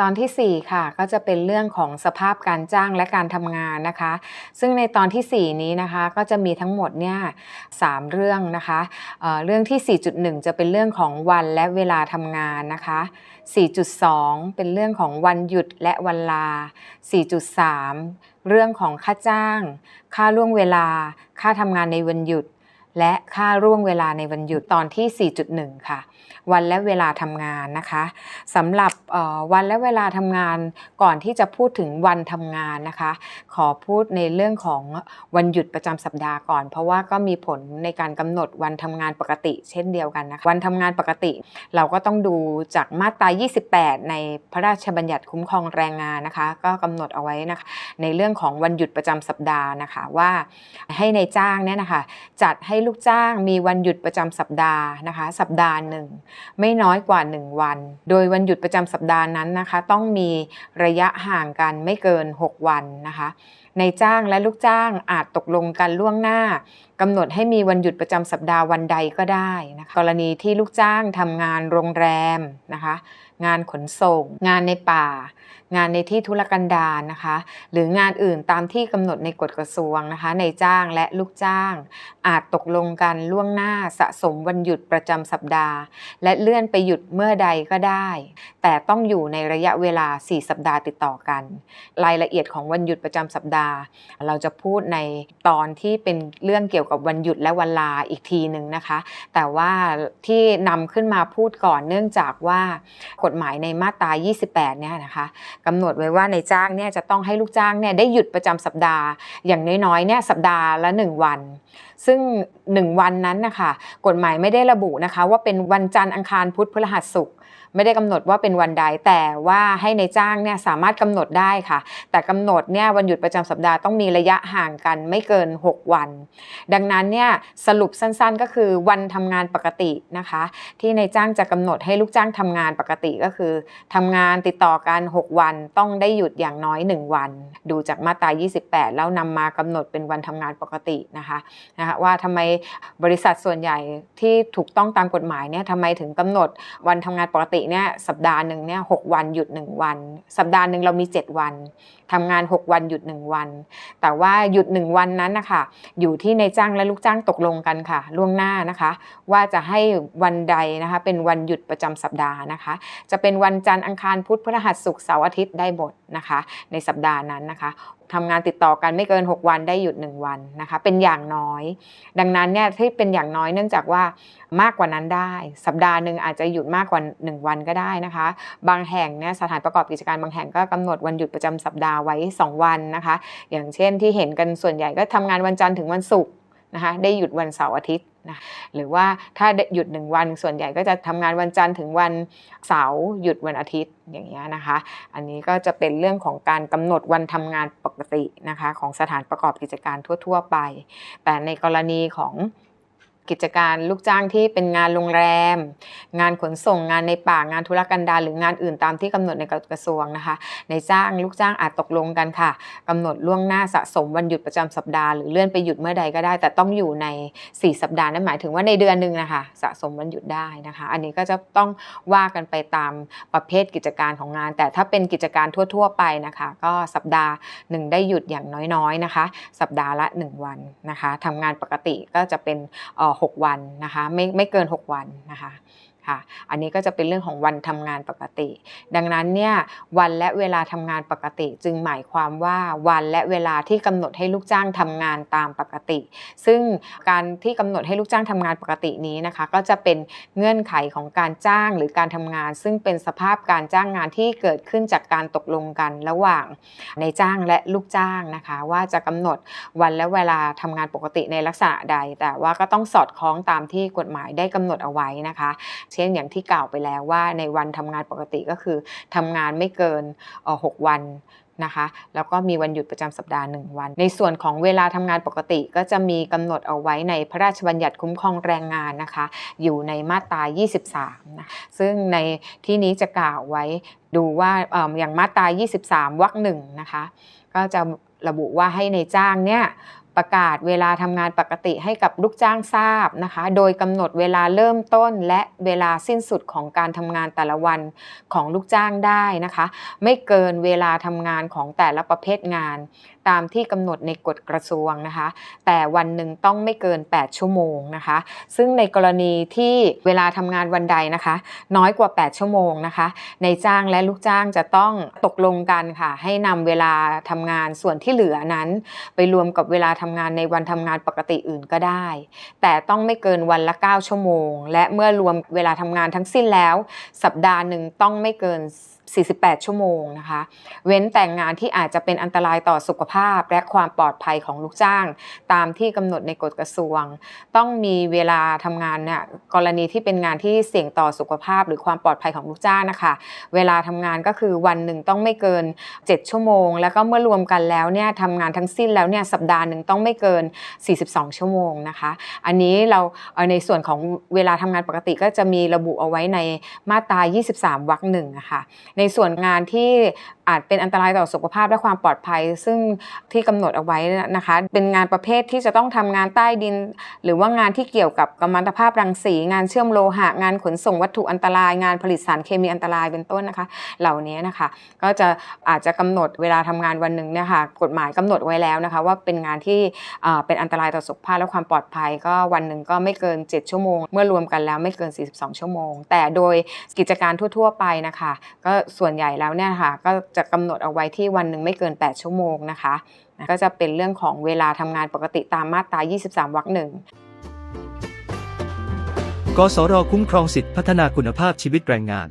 ตอนทีสี่ 4 ค่ะก็จะเป็นเรื่องของสภาพการจ้างและการทำงานนะคะ ซึ่งในตอนทีสี่4 นี้นะคะก็จะมีทั้งหมดเนี่ยสามเรื่องนะคะเเรื่องที่ 4.1 จะเป็นเรื่องของวันและเวลาทำงานนะคะ 4.2 เป็นเรื่องของวันหยุดและวันลา 4.3 เรื่องของค่าจ้าง ค่าล่วงเวลา ค่าทำงานในวันหยุด และค่าร่วงเวลาในวันหยุดตอนที่ 4.1 ค่ะ วันและเวลาทำงานนะคะสำหรับวันและเวลาทำงานก่อนที่จะพูดถึงวันทำงานนะคะ ขอพูดในเรื่องของวันหยุดประจำสัปดาห์ก่อน เพราะว่าก็มีผลในการกำหนดวันทำงานปกติ เช่นเดียวกันนะคะวันทำงานปกติ เราก็ต้องดูจากมาตรา 28 ในพระราชบัญญัติคุ้มครองแรงงานนะคะ ก็กำหนดเอาไว้นะคะในเรื่องของวันหยุดประจำสัปดาห์นะคะว่าให้ในจ้างเนี่ยนะคะจัดให้ลูกจ้างมีวันหยุดประจำสัปดาห์นะคะ สัปดาห์หนึ่งไม่น้อยกว่า 1 วัน โดยวันหยุดประจำสัปดาห์นั้นนะคะ ต้องมีระยะห่างกันไม่เกิน 6 วันนะคะในายจ้างและลูกจ้างอาจตกลงกันล่วงหน้ากำหนดให้มีวันหยุดประจำสัปดาห์วันใดก็ได้นะคะกรณีที่ลูกจ้างทำงานโรงแรมนะคะ งานขนส่ง งานในป่า งานในที่ธุรกันดารนะคะ หรืองานอื่นตามที่กำหนดในกฎกระทรวงนะคะ ในจ้างและลูกจ้าง อาจตกลงกันล่วงหน้าสะสมวันหยุดประจำสัปดาห์ และเลื่อนไปหยุดเมื่อใดก็ได้ แต่ต้องอยู่ในระยะเวลา 4 สัปดาห์ติดต่อกัน รายละเอียดของวันหยุดประจำสัปดาห์ เราจะพูดในตอนที่เป็นเรื่องเกี่ยวกับวันหยุดและวันลาอีกทีหนึ่งนะคะ แต่ว่าที่นำขึ้นมาพูดก่อนเนื่องจากว่ากกฎหมายในมาตรา 28 เนี่ยนะคะกำหนดไว้ว่าในจ้างเนี่ยจะต้องให้ลูกจ้างเนี่ยได้หยุดประจำสัปดาห์อย่างน้อยๆเนี่ยสัปดาห์ละ 1 วันซึ่ง 1 วันนั้นนะคะกฎหมายไม่ได้ระบุนะคะ ว่าเป็นวันจันทร์อังคารพุธพฤหัสศุกร์ไม่ได้กำหนดว่าเป็นวันใดแต่ว่าให้ในจ้างเนี่ยสามารถกำหนดได้ค่ะ แต่กำหนดเนี่ยวันหยุดประจำสัปดาห์ต้องมีระยะห่างกันไม่เกิน 6 วัน ดังนั้นเนี่ยสรุปสั้นๆ ก็คือวันทำงานปกตินะคะ ที่ในจ้างจะกำหนดให้ลูกจ้างทำงานปกติก็คือทำงานติดต่อกัน 6 วันต้องได้หยุดอย่างน้อย 1 วัน ดูจากมาตรา 28 แล้วนำมากำหนดเป็นวันทำงานปกตินะคะนะคะว่าทำไมบริษัทส่วนใหญ่ที่ถูกต้องตามกฎหมายเนี่ยทำไมถึงกำหนดวันทำงานปกติเนี่ยสัปดาห์หนึ่งเนี่ยหวันหยุด 1 วัน สัปดาห์หนึ่งเรามี 7 วันทำงาน 6 วันหยุด 1 วัน แต่ว่าหยุด 1 วันนั้นนะคะอยู่ที่ในจ้างและลูกจ้างตกลงกันค่ะ ล่วงหน้านะคะ ว่าจะให้วันใดนะคะเป็นวันหยุดประจำสัปดาห์นะคะ จะเป็นวันจันทร์อังคารพุธพฤหัสศุกร์เสาร์อาทิตย์ได้หมดนะคะ ในสัปดาห์นั้นนะคะ ทำงานติดต่อกันไม่เกิน 6 วันได้หยุด 1 วันนะคะ เป็นอย่างน้อย ดังนั้นเนี่ยที่เป็นอย่างน้อยเนื่องจากว่ามากกว่านั้นได้ สัปดาห์หนึ่งอาจจะหยุดมากกว่า 1 วันก็ได้นะคะ บางแห่งเนี่ยสถานประกอบกิจการบางแห่งก็กำหนดวันหยุดประจำสัปดาห์ไว้ 2 วันนะคะ อย่างเช่นที่เห็นกันส่วนใหญ่ก็ทำงานวันจันทร์ถึงวันศุกร์ นะคะได้หยุดวันเสาร์อาทิตย์นะหรือว่าถ้าหยุดหนึ่งวันส่วนใหญ่ก็จะทำงานวันจันทร์ถึงวันเสาร์หยุดวันอาทิตย์อย่างเงี้ยนะคะ อันนี้ก็จะเป็นเรื่องของการกำหนดวันทำงานปกตินะคะของสถานประกอบกิจการทั่ว ๆ ไป แต่ในกรณีของ กิจการลูกจ้างที่เป็นงานโรงแรม งานขนส่งงานในป่างานธุรกันดารหรืองานอื่นตามที่กำหนดในกระทรวงนะคะ ในจ้างลูกจ้างอาจตกลงกันค่ะกำหนดล่วงหน้าสะสมวันหยุดประจำสัปดาห์หรือเลื่อนไปหยุดเมื่อใดก็ได้ แต่ต้องอยู่ใน 4 สัปดาห์นั่นหมายถึงว่าในเดือนหนึ่งนะคะสะสมวันหยุดได้นะคะ อันนี้ก็จะต้องว่ากันไปตามประเภทกิจการของงาน แต่ถ้าเป็นกิจการทั่ว ๆ ไปนะคะ ก็สัปดาห์หนึ่งได้หยุดอย่างน้อยๆนะคะ สัปดาห์ละ 1 วันนะคะทำงานปกติก็จะเป็นออหกวันนะคะไม่ไม่เกิน 6 วันนะคะ ค่ะ อันนี้ก็จะเป็นเรื่องของวันทำงานปกติ ดังนั้นเนี่ยวันและเวลาทำงานปกติ จึงหมายความว่าวันและเวลาที่กำหนดให้ลูกจ้างทำงานตามปกติ ซึ่งการที่กำหนดให้ลูกจ้างทำงานปกตินี้นะคะ ก็จะเป็นเงื่อนไขของการจ้างหรือการทำงาน ซึ่งเป็นสภาพการจ้างงานที่เกิดขึ้นจากการตกลงกันระหว่างในจ้างและลูกจ้างนะคะ ว่าจะกำหนดวันและเวลาทำงานปกติในลักษณะใด แต่ว่าก็ต้องสอดคล้องตามที่กฎหมายได้กำหนดเอาไว้นะคะเช่นอย่างที่กล่าวไปแล้วว่าในวันทำงานปกติก็คือทำงานไม่เกินหกวันนะคะแล้วก็มีวันหยุดประจำสัปดาห์หนึ่งวัน ในส่วนของเวลาทำงานปกติก็จะมีกำหนดเอาไว้ในพระราชบัญญัติคุ้มครองแรงงานนะคะ อยู่ในมาตรา 23 นะ ซึ่งในที่นี้จะกล่าวไว้ดูว่าอย่างมาตรา 23 วรรคหนึ่งนะคะ ก็จะระบุว่าให้ในจ้างเนี่ย ประกาศเวลาทำงานปกติให้กับลูกจ้างทราบนะคะ โดยกำหนดเวลาเริ่มต้นและเวลาสิ้นสุดของการทำงานแต่ละวันของลูกจ้างได้นะคะ ไม่เกินเวลาทำงานของแต่ละประเภทงาน ตามที่กำหนดในกฎกระทรวงนะคะ แต่วันหนึ่งต้องไม่เกิน 8 ชั่วโมงนะคะ ซึ่งในกรณีที่เวลาทำงานวันใดนะคะ น้อยกว่า 8 ชั่วโมงนะคะในจ้างและลูกจ้างจะต้องตกลงกันค่ะ ให้นำเวลาทำงานส่วนที่เหลือนั้น ไปรวมกับเวลาทำงานในวันทำงานปกติอื่นก็ได้ แต่ต้องไม่เกินวันละ 9 ชั่วโมง และเมื่อรวมเวลาทำงานทั้งสิ้นแล้ว สัปดาห์หนึ่งต้องไม่เกิน 48 ชั่วโมงนะคะ เว้นแต่งงานที่อาจจะเป็นอันตรายต่อสุขภาพ และความปลอดภัยของลูกจ้าง ตามที่กำหนดในกฎกระทรวง ต้องมีเวลาทำงานเนี่ยกรณีที่เป็นงานที่เสี่ยงต่อสุขภาพ หรือความปลอดภัยของลูกจ้างนะคะ เวลาทำงานก็คือวันหนึ่งต้องไม่เกิน 7 ชั่วโมง แล้วก็เมื่อรวมกันแล้วเนี่ยทำงานทั้งสิ้นแล้วเนี่ยสัปดาห์หนึ่งต้องไม่เกิน 42 ชั่วโมงนะคะ อันนี้เราในส่วนของเวลาทำงานปกติก็จะมีระบุเอาไว้ในมาตรา 23 วรรคหนึ่งอะค่ะในส่วนงานที่อาจเป็นอันตรายต่อสุขภาพและความปลอดภัย ซึ่งที่กำหนดเอาไว้นะคะ เป็นงานประเภทที่จะต้องทำงานใต้ดิน หรือว่างานที่เกี่ยวกับกัมมันตภาพรังสี งานเชื่อมโลหะ งานขนส่งวัตถุอันตราย งานผลิตสารเคมีอันตรายเป็นต้นนะคะ เหล่านี้นะคะ ก็จะอาจจะกำหนดเวลาทำงานวันหนึ่งเนี่ยค่ะกฎหมายกำหนดไว้แล้วนะคะ ว่าเป็นงานที่เป็นอันตรายต่อสุขภาพและความปลอดภัย ก็วันหนึ่งก็ไม่เกิน 7 ชั่วโมง เมื่อรวมกันแล้วไม่เกิน 42 ชั่วโมง แต่โดยกิจการทั่ว ๆ ไปนะคะ ก็ส่วนใหญ่แล้วเนี่ยค่ะก็จะกำหนดเอาไว้ที่วันหนึ่งไม่เกิน 8 ชั่วโมงนะคะ ก็จะเป็นเรื่องของเวลาทำงานปกติตามมาตรา 23 วรรคหนึ่งกสรคุ้มครองสิทธิพัฒนาคุณภาพชีวิตแรงงาน